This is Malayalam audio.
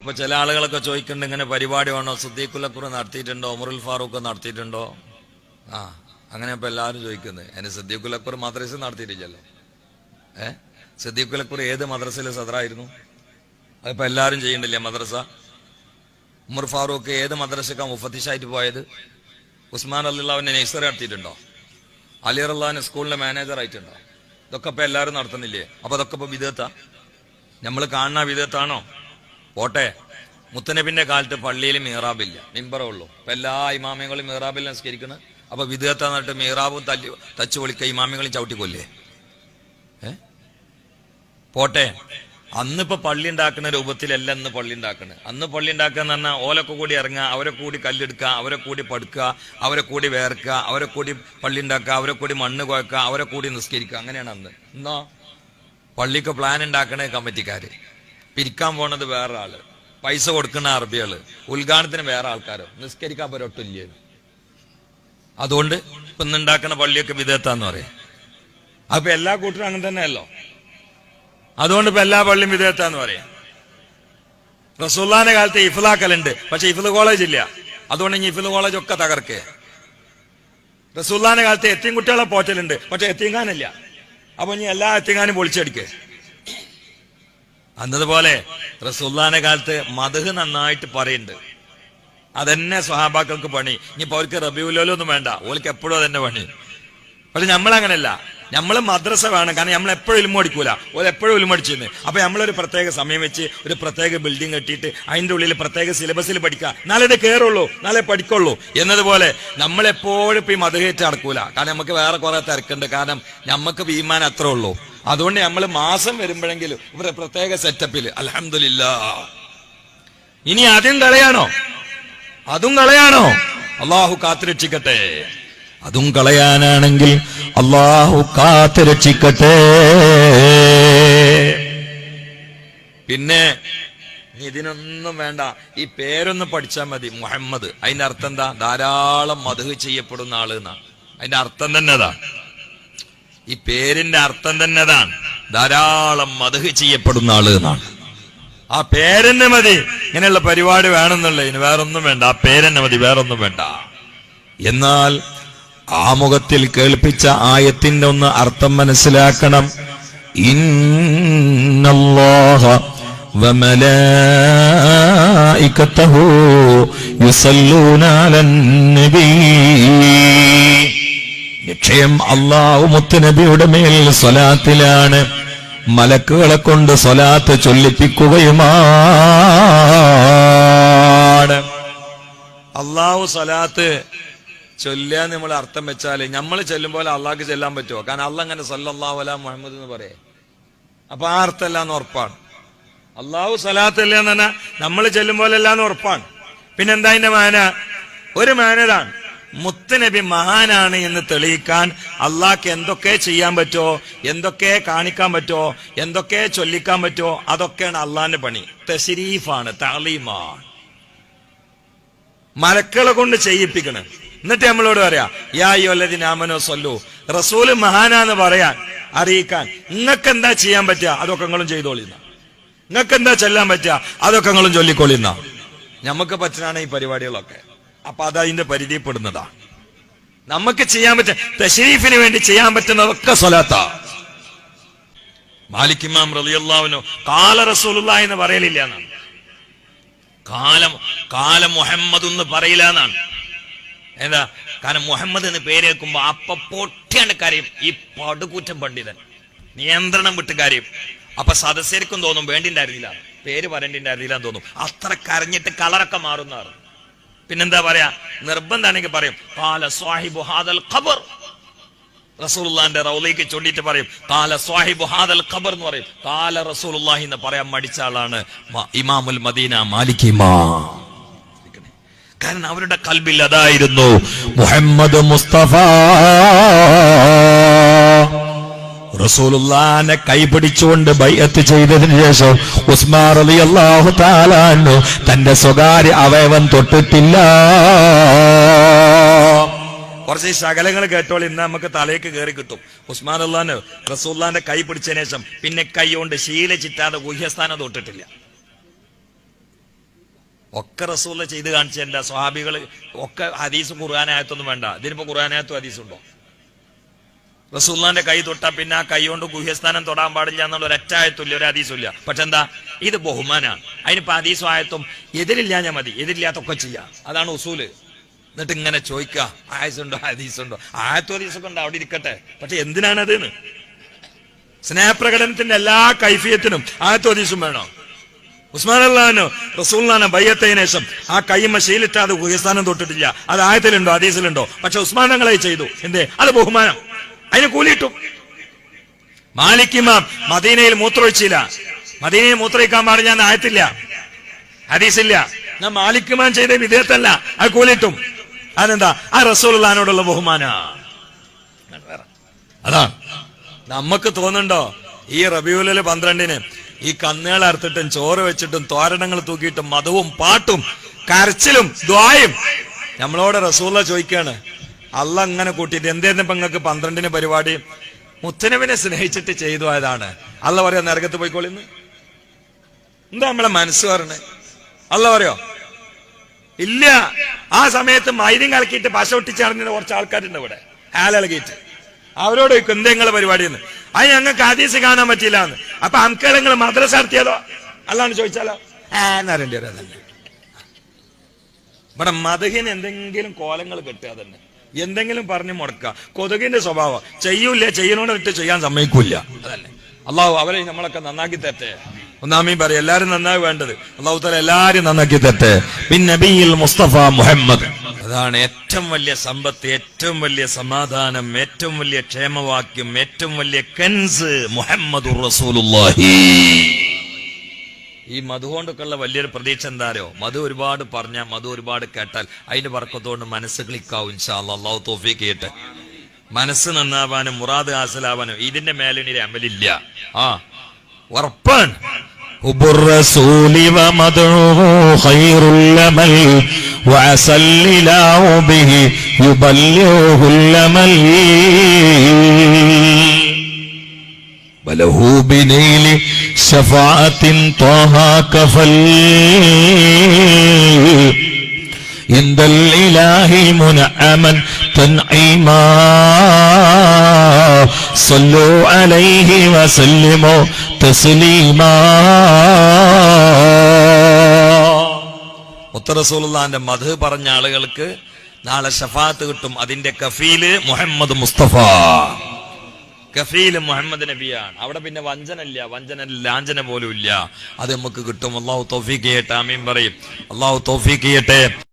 അപ്പൊ ചില ആളുകളൊക്കെ ചോദിക്കുന്നുണ്ട് ഇങ്ങനെ പരിപാടി വേണോ? സുദ്ദീഖുലക്കുറ നടത്തിയിട്ടുണ്ടോ? ഉമറുൽ ഫാറൂഖ് നടത്തിയിട്ടുണ്ടോ? ആ അങ്ങനെ ഇപ്പൊ എല്ലാവരും ചോദിക്കുന്നത് അതിന് സിദ്ദീഖുലക്കുർ മദ്രസ നടത്തിയിട്ടില്ലല്ലോ. ഏ? സിദ്ദീഖുലക്കുർ ഏത് മദ്രസയിലെ സദറായിരുന്നു? അതിപ്പോ എല്ലാവരും ചെയ്യണ്ടില്ലേ മദ്രസ? ഉമർ ഫാറൂഖ് ഏത് മദ്രസക്കാ മുഫത്തിഷായിട്ട് പോയത്? ഉസ്മാൻ അല്ലാവിനെ നഴ്സറി നടത്തിയിട്ടുണ്ടോ? അലിയർ അള്ളാഹിന് സ്കൂളിന്റെ മാനേജർ ആയിട്ടുണ്ടോ? ഇതൊക്കെ ഇപ്പൊ എല്ലാവരും നടത്തുന്നില്ലേ? അപ്പൊ അതൊക്കെ ഇപ്പൊ വിധേത്ത നമ്മൾ കാണുന്ന വിധേയത്താണോ പോട്ടെ. മുത്തനബിന്റെ കാലത്ത് പള്ളിയിൽ മീറാബില്ല മിമ്പറേ ഉള്ളൂ. അപ്പൊ എല്ലാ ഇമാമിയങ്ങളും മീറാബിൽ നിസ്കരിക്കുന്നത് അപ്പൊ വിധേയത്ത നട്ട് മീറാബും തല്ലി തച്ചു പൊളിക്ക ഇമാമികളും ചവിട്ടിക്കൊല്ലേ? ഏ? പോട്ടെ. അന്നിപ്പോ പള്ളി ഉണ്ടാക്കുന്ന രൂപത്തിലല്ല ഇന്ന് പള്ളി ഉണ്ടാക്കുന്നത് അന്ന് പള്ളി ഉണ്ടാക്കുക എന്ന് പറഞ്ഞാൽ ഓലൊക്കെ കൂടി ഇറങ്ങുക അവരെ കൂടി കല്ലെടുക്കുക അവരെ കൂടി പടുക്കുക അവരെ കൂടി വേർക്കുക അവരെ കൂടി പള്ളി ഉണ്ടാക്കുക അവരെ കൂടി മണ്ണ് കുഴക്കുക അവരെ കൂടി നിസ്കരിക്കുക. അങ്ങനെയാണ് അന്ന്. എന്നോ പള്ളിക്ക് പ്ലാൻ ഉണ്ടാക്കണേ കമ്മിറ്റിക്കാര്. പിരിക്കാൻ പോണത് വേറെ ആൾ. പൈസ കൊടുക്കുന്ന അറബികൾ. ഉദ്ഘാടനത്തിന് വേറെ ആൾക്കാരോ. നിസ്കരിക്കാൻ പറ്റൊട്ടില്ല അതുകൊണ്ട് ഇപ്പൊ ഇന്നുണ്ടാക്കുന്ന പള്ളിയൊക്കെ വിധേയത്താന്ന് പറയാം. അപ്പൊ എല്ലാ കൂട്ടരും അങ്ങനെ തന്നെയല്ലോ. അതുകൊണ്ട് ഇപ്പൊ എല്ലാ പള്ളിയും വിധേയത്താന്ന് പറയാം. റസൂല്ലാന്റെ കാലത്ത് ഇഫ്ലാക്കലുണ്ട്. പക്ഷെ ഇഫ്ല കോളേജ് ഇല്ല. അതുകൊണ്ട് ഇനി ഇഫ്ല് കോളേജ് ഒക്കെ തകർക്കേ. റസൂല്ലാന്റെ കാലത്ത് എത്തിയും കുട്ടികളെ പോറ്റലുണ്ട്. പക്ഷെ എത്തിയങ്കാനില്ല അപ്പൊ ഇനി എല്ലാ എത്തിയങ്കാനും പൊളിച്ചടിക്കേ. അന്നതുപോലെ റസൂല്ലാന്റെ കാലത്ത് മധു നന്നായിട്ട് പറയുന്നുണ്ട് അതെന്നെ സ്വഹാബാക്കൾക്ക് പണി. ഇനിയിപ്പോ അവർക്ക് റബിയുലോലൊന്നും വേണ്ട. ഓൾക്ക് എപ്പോഴും അതെന്നെ പണി. പക്ഷെ നമ്മളങ്ങനല്ല. നമ്മൾ മദ്രസ വേണം. കാരണം നമ്മൾ എപ്പോഴും ഇലുമടിക്കൂല ഓല എപ്പോഴും ഉലുമടിച്ചിരുന്നു അപ്പൊ നമ്മളൊരു പ്രത്യേക സമയം വെച്ച് ഒരു പ്രത്യേക ബിൽഡിംഗ് കെട്ടിയിട്ട് അതിന്റെ ഉള്ളിൽ പ്രത്യേക സിലബസിൽ പഠിക്കുക നാളെ ഇത് കയറുള്ളൂ നാളെ പഠിക്കുള്ളൂ. എന്നതുപോലെ നമ്മളെപ്പോഴും ഇപ്പൊ ഈ മതകേറ്റ് നടക്കൂല. കാരണം നമുക്ക് വേറെ കുറെ തിരക്കുണ്ട്. കാരണം നമുക്ക് വീമാൻ അത്രേ ഉള്ളൂ. അതുകൊണ്ട് നമ്മൾ മാസം വരുമ്പോഴെങ്കിലും ഇവരുടെ പ്രത്യേക സെറ്റപ്പിൽ അലഹമില്ല ഇനി അതും കളയാണോ? അതും കളയാണോ? അള്ളാഹു കാത്തുരക്ഷിക്കട്ടെ. അതും കളയാനാണെങ്കിൽ അള്ളാഹു കാത്തുരക്ഷിക്കട്ടെ. പിന്നെ ഇതിനൊന്നും വേണ്ട. ഈ പേരൊന്ന് പഠിച്ചാൽ മതി. മുഹമ്മദ്. അതിന്റെ അർത്ഥം എന്താ? ധാരാളം മധു ചെയ്യപ്പെടുന്ന ആൾ എന്നാ. അതിന്റെ അർത്ഥം തന്നെ അതാ. ഈ പേരിന്റെ അർത്ഥം തന്നെ അതാണ് ധാരാളം മധു ചെയ്യപ്പെടുന്ന ആള് എന്നാണ് ആ പേരെന്നെ മതി ഇങ്ങനെയുള്ള പരിപാടി വേണമെന്നുള്ള ഇനി വേറൊന്നും വേണ്ട ആ പേരെന്നെ മതി വേറൊന്നും വേണ്ട എന്നാൽ ആമുഖത്തിൽ കേൾപ്പിച്ച ആയത്തിന്റെ ഒന്ന് അർത്ഥം മനസ്സിലാക്കണം ഇന്നല്ലാഹ وملائكته يصلون على النبي നിശ്ചയം അള്ളാഹു മുത്തുനബിയുടെ മേൽ സ്വലാത്തിലാണ്. മലക്കുകളെ കൊണ്ട് സ്വലാത്ത് ചൊല്ലിപ്പിക്കുകയുമാണ്. അള്ളാഹു സ്വലാത്ത് ചൊല്ലാൻ നമ്മൾ അർത്ഥം വെച്ചാൽ നമ്മൾ ചെല്ലുമ്പോൾ അള്ളാഹ്ക്ക് ചെല്ലാൻ പറ്റുമോ? കാരണം അള്ളാഹ് അങ്ങനെ സല്ലാഹു അല മുഹമ്മദ് എന്ന് പറയേ. അപ്പൊ ആ അർത്ഥമല്ല എന്ന് ഉറപ്പാണ്. അള്ളാഹു സ്വലാത്ത് അല്ല എന്ന് പറഞ്ഞാൽ നമ്മൾ ചെല്ലുമ്പോലല്ല എന്ന് ഉറപ്പാണ്. പിന്നെന്താ അതിന്റെ മാന? ഒരു മാനതാണ്. മുത്തനബി മഹാനാണ് എന്ന് തെളിയിക്കാൻ അള്ളാഹ്ക്ക് എന്തൊക്കെ ചെയ്യാൻ പറ്റോ എന്തൊക്കെ കാണിക്കാൻ പറ്റോ എന്തൊക്കെ ചൊല്ലിക്കാൻ പറ്റോ അതൊക്കെയാണ് അള്ളാഹിന്റെ പണി. തശരീഫാണ് താലീമാണ് മലക്കളെ കൊണ്ട് ചെയ്യിപ്പിക്കണം. എന്നിട്ട് നമ്മളോട് പറയാ യാ സൊല്ലു റസൂൽ മഹാനാന്ന് പറയാൻ അറിയിക്കാൻ നിങ്ങൾക്ക് എന്താ ചെയ്യാൻ പറ്റുക അതൊക്കെ നിങ്ങളും ചെയ്തോളിന്ന നിങ്ങൾക്ക് എന്താ ചെല്ലാൻ പറ്റുക അതൊക്കെ നിങ്ങളും ചൊല്ലിക്കൊള്ളിന്ന നമുക്ക് പറ്റുന്നതാണ് ഈ പരിപാടികളൊക്കെ. അപ്പൊ അത് അതിന്റെ പരിധിപ്പെടുന്നതാ നമുക്ക് ചെയ്യാൻ പറ്റ തഷരീഫിന് വേണ്ടി ചെയ്യാൻ പറ്റുന്നതൊക്കെ സ്വലാത്ത. മാലിക്കിമാം ഇമാം റളിയല്ലാഹുവിനു കാല റസൂലുള്ള എന്ന് പറയലില്ല എന്നാണ്. കാലം കാല മുഹമ്മദ് എന്ന് പറയില്ല എന്നാണ്. എന്താ? കാരണം മുഹമ്മദ് എന്ന് പേരേക്കുമ്പോ അപ്പ പൊട്ടിയാണ് കാര്യം. ഈ പടുകൂറ്റം പണ്ഡിതൻ. നിയന്ത്രണം വിട്ട് കാര്യം. അപ്പൊ സദസ്യർക്കും തോന്നും വേണ്ടിണ്ടായിരുന്നില്ല. പേര് പറയേണ്ടിണ്ടായിരുന്നില്ല എന്ന് തോന്നും. അത്ര കരഞ്ഞിട്ട് കളറൊക്കെ മാറുന്നാറ് പിന്നെന്താ പറയാ? നിർബന്ധാണെങ്കിൽ പറയും പാല സ്വാഹിബു ഹാദൽ ഖബർ. റസൂലുള്ളാന്റെ റൗലേക്ക് ചൊല്ലിട്ട് പറയും പാല സ്വാഹിബു ഹാദൽ ഖബർ എന്ന് പറയും. പാല റസൂലുള്ളാഹി എന്ന് പറയാൻ മടിച്ച ആളാണ് ഇമാമുൽ മദീന മാലിക് ഇമാം. കാരണം അവരുടെ കൽബിൽ അതായിരുന്നു മുഹമ്മദ് മുസ്തഫ. റസൂലുള്ളാനെ കൈപിടിച്ചുകൊണ്ട് ബൈഅത്ത് ചെയ്തതിനു ശേഷം ഉസ്മാൻ റളിയല്ലാഹു അള്ളാഹു തന്റെ സ്വകാര്യ അവയവം തൊട്ടിട്ടില്ല. കുറച്ച് ശകലങ്ങൾ കേട്ടോളി ഇന്ന് നമുക്ക് തലയ്ക്ക് കയറി കിട്ടും. ഉസ്മാൻ അള്ളഹാന് റസൂല്ലാന്റെ കൈ പിടിച്ചതിന് ശേഷം പിന്നെ കൈ കൊണ്ട് ശീല ചിറ്റാതെ ഗുഹ്യസ്ഥാനം തൊട്ടിട്ടില്ല. ഒക്കെ റസൂല്ല ചെയ്ത് കാണിച്ചതല്ല സ്വഹാബികൾ ഒക്കെ ഹദീസ് ഖുർആാനായത്തൊന്നും വേണ്ട. ഇതിനിപ്പോ ഖുർആാനായത്തും ഹദീസുണ്ടോ റസൂള്ളാന്റെ കൈ തൊട്ടാ പിന്നെ ആ കൈ കൊണ്ട് ഗുഹ്യസ്ഥാനം തൊടാൻ പാടില്ല എന്നുള്ള ഒരു ആയത്തുമില്ല ഒരു അതീസുല്ല പക്ഷെ എന്താ ഇത് ബഹുമാനാണ്. അതിനിപ്പോ ഹദീസും ആയത്തും എതിരില്ല ഞാൻ മതി. എതിരില്ലാത്തൊക്കെ ചെയ്യാം. അതാണ് ഉസൂൽ. എന്നിട്ട് ഇങ്ങനെ ചോദിക്കുക ആയസുണ്ടോ ഹദീസുണ്ടോ? ആയത്തോ ഹദീസൊക്കെ ഉണ്ടോ അവിടെ ഇരിക്കട്ടെ. പക്ഷെ എന്തിനാണത് സ്നേഹപ്രകടനത്തിന്റെ എല്ലാ കൈഫിയത്തിനും ആയത്തോ ഹദീസും വേണോ? ഉസ്മാൻ അള്ളഹാനോ റസൂൽനാന ബയ്യത്തതിനു ശേഷം ആ കൈമ ശീലിട്ടാതെ ഗുഹസ്ഥാനം തൊട്ടിട്ടില്ല. അത് ആയത്തിലുണ്ടോ ഹദീസിലുണ്ടോ? പക്ഷെ ഉസ്മാൻ തങ്ങളെ ചെയ്തു. എന്തേ? അത് ബഹുമാനം. അതിന് കൂലിയിട്ടു. മാലിക്കിമാം മദീനയിൽ മൂത്രമൊഴിച്ചില്ല. മദീനയിൽ മൂത്രയിക്കാൻ പാടില്ല എന്ന് ആയത്തില്ല. ഹദീസില്ല. ഞാൻ മാലിക്കുമാൻ ചെയ്ത വിധേയത്തല്ല. അത് കൂലിട്ടും അതെന്താ? ആ റസൂൽനോടുള്ള ബഹുമാന. അതാണ് നമുക്ക് തോന്നുന്നുണ്ടോ? ഈ റബിയുലിൽ പന്ത്രണ്ടിന് ഈ കന്നുകൾ അറുത്തിട്ടും ചോറ് വെച്ചിട്ടും തോരണങ്ങൾ തൂക്കിയിട്ടും മതവും പാട്ടും കരച്ചിലും ദ്വായും നമ്മളോട് റസൂല ചോദിക്കാണ്. അല്ല അങ്ങനെ കൂട്ടിയിട്ട് എന്തേന്ന് ഇപ്പൊ നിങ്ങൾക്ക് പന്ത്രണ്ടിന് പരിപാടി? മുത്തനവിനെ സ്നേഹിച്ചിട്ട് ചെയ്തു ആയതാണ്. അല്ല പറയാ നരകത്ത് പോയിക്കോളിന്ന് എന്താ നമ്മളെ മനസ്സ് പറഞ്ഞേ? അല്ല പറയോ? ഇല്ല. ആ സമയത്ത് മൈര്യം കലക്കിയിട്ട് പശ ഒട്ടിച്ചറിഞ്ഞ കുറച്ച് ആൾക്കാരുണ്ട് ഇവിടെ. ഹാലിളകിയിട്ട് അവരോട് ചോദിക്കും എന്താ നിങ്ങളെ പരിപാടി എന്ന് അത് ഞങ്ങൾക്ക് ആദീസ് കാണാൻ പറ്റില്ല എന്ന് അപ്പൊ അംക്കൾ നിങ്ങൾ മദ്രസ നടത്തിയതോ? അല്ലാന്ന് ചോദിച്ചാലോ? ആ വരാതല്ലേ ഇവിടെ മതകിന് എന്തെങ്കിലും കോലങ്ങൾ കിട്ടുക തന്നെ എന്തെങ്കിലും പറഞ്ഞു മുടക്കുക. കൊതുകിന്റെ സ്വഭാവം. ചെയ്യൂല ചെയ്യണോണ്ടിട്ട് ചെയ്യാൻ സമ്മതിക്കൂല അതല്ലേ. അള്ളാഹു അവരെ നമ്മളൊക്കെ നന്നാക്കി തരട്ടെ. ഒന്നാമീ പറയും എല്ലാരും നന്നായി വേണ്ടത്. അള്ളാഹു തല എല്ലാരും നന്നാക്കി തരട്ടെ. പിന്നെ മുസ്തഫ മുഹമ്മദ്. അതാണ് ഏറ്റവും വലിയ സമ്പത്ത് ഏറ്റവും വലിയ സമാധാനം ഏറ്റവും വലിയ ക്ഷേമവാക്യം ഏറ്റവും വലിയ കൻസ് മുഹമ്മദ് റസൂലുള്ളാഹി. ഈ മധു കൊണ്ടൊക്കെയുള്ള വലിയൊരു പ്രതീക്ഷ എന്താരോ മധു ഒരുപാട് പറഞ്ഞാൽ മധു ഒരുപാട് കേട്ടാൽ അതിന്റെ വർക്കത്തോണ്ട് മനസ്സ് ക്ലിക്കാവും അള്ളാഹു തോഫീക്ക് കേട്ട് മനസ്സ് നന്നാവാനും മുറാദ് ഹാസലാവാനും ഇതിന്റെ മേലിനി അമലില്ല. ആ ഉറപ്പാണ്. حب الرسول ومدعوه خير الأمل وعسى الإله به يبلغه الأمل وله بنيل شفاعة طه كفل عند الإله منعما تنعيما صلوا عليه وسلموا تسليما മുത്തറസൂലുള്ളാന്റെ മധു പറഞ്ഞ ആളുകൾക്ക് നാളെ ഷഫാത്ത് കിട്ടും അതിന്റെ കഫീല് മുഹമ്മദ് മുസ്തഫ കഫീൽ മുഹമ്മദ് നബിയാണ്. അവിടെ പിന്നെ വഞ്ചനല്ല വഞ്ചന ലാഞ്ചന പോലും ഇല്ല. അത് നമുക്ക് കിട്ടും. അള്ളാഹു തോഫീക്ക് ചെയ്യട്ടെ. ആമീൻ പറയും. അള്ളാഹു തോഫീക്ക് ചെയ്യട്ടെ.